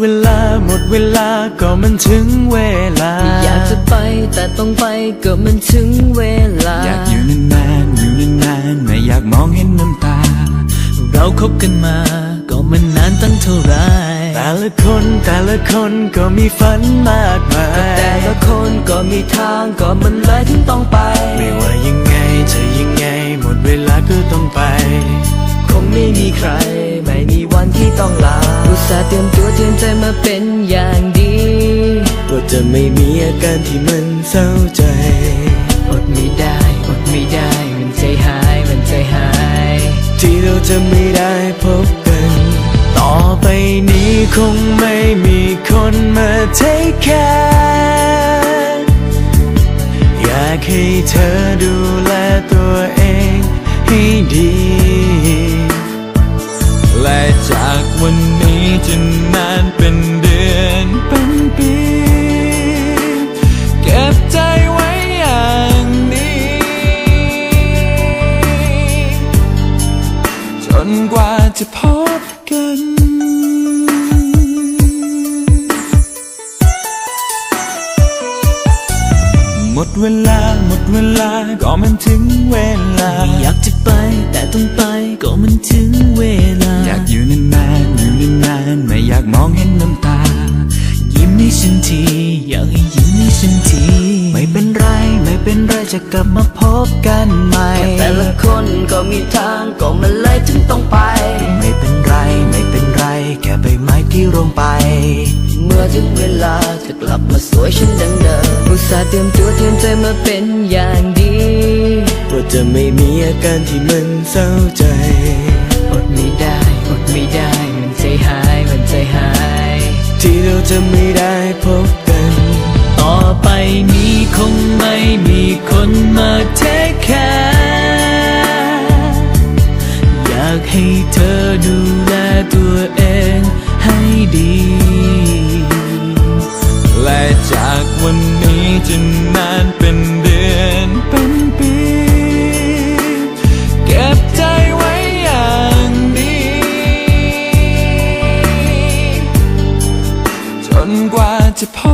เวลาหมดเวลาก็มันถึงเวลา อยากจะไปแต่ต้องไปก็มันถึงเวลา อยากอยู่นานๆอยู่นานๆไม่อยากมองเห็นน้ำตา เราคบกันมา ก็มันนานตั้งเท่าไหรแต่ละคนแต่ละคนก็มีฝันมากมาย แต่ละคนก็มีทางก็มันเลยถึงต้องไป ไม่ว่ายังไงจะยังไง หมดเวลาก็ต้องไป คงไม่มีใคร ไม่มีวันที่ต้องลาอุตส่าห์เตรียมตัว เตรียมใจมาเป็นอย่างดี ก็จะไม่มีอาการที่มันเศร้าใจ อดไม่ได้ อดไม่ได้ มันใจหาย มันใจหาย ที่เราจะไม่ได้พบกัน ต่อไปนี้คงไม่มีคนมา take care อยากให้เธอดูแล วันนี้จะนานเป็นเดือนเป็นปี เก็บใจไว้อย่างนี้ จนกว่าจะพบกันหมดเวลาหมดเวลาก็มันถึงเวลา อยากจะไปแต่ต้องไปก็มันถึงเวลา เป็นไรจะกลับมาพบกันใหม่ แต่ละคนก็มีทางก็มันเลยถึงต้องไป ไม่เป็นไรไม่เป็นไร แค่ใบไม้ที่ร่วงไป เมื่อถึงเวลาจะกลับมาสวยฉันดังเดิมอุตส่าห์เตรียมตัวเตรียมใจมาเป็นอย่างดีก็จะไม่มีอาการที่มันเศร้าใจอดไม่ได้อดไม่ได้มันใจหายมันใจหาย ที่เราจะไม่ได้พบกัน ต่อไปนี้ คงไม่มีคนมาเทคแคร์อยากให้เธอดูแลตัวเองให้ดี และจากวันนี้จะนานเป็นเดือนเป็นปีเก็บใจไว้อย่างดี จนกว่าจะพอ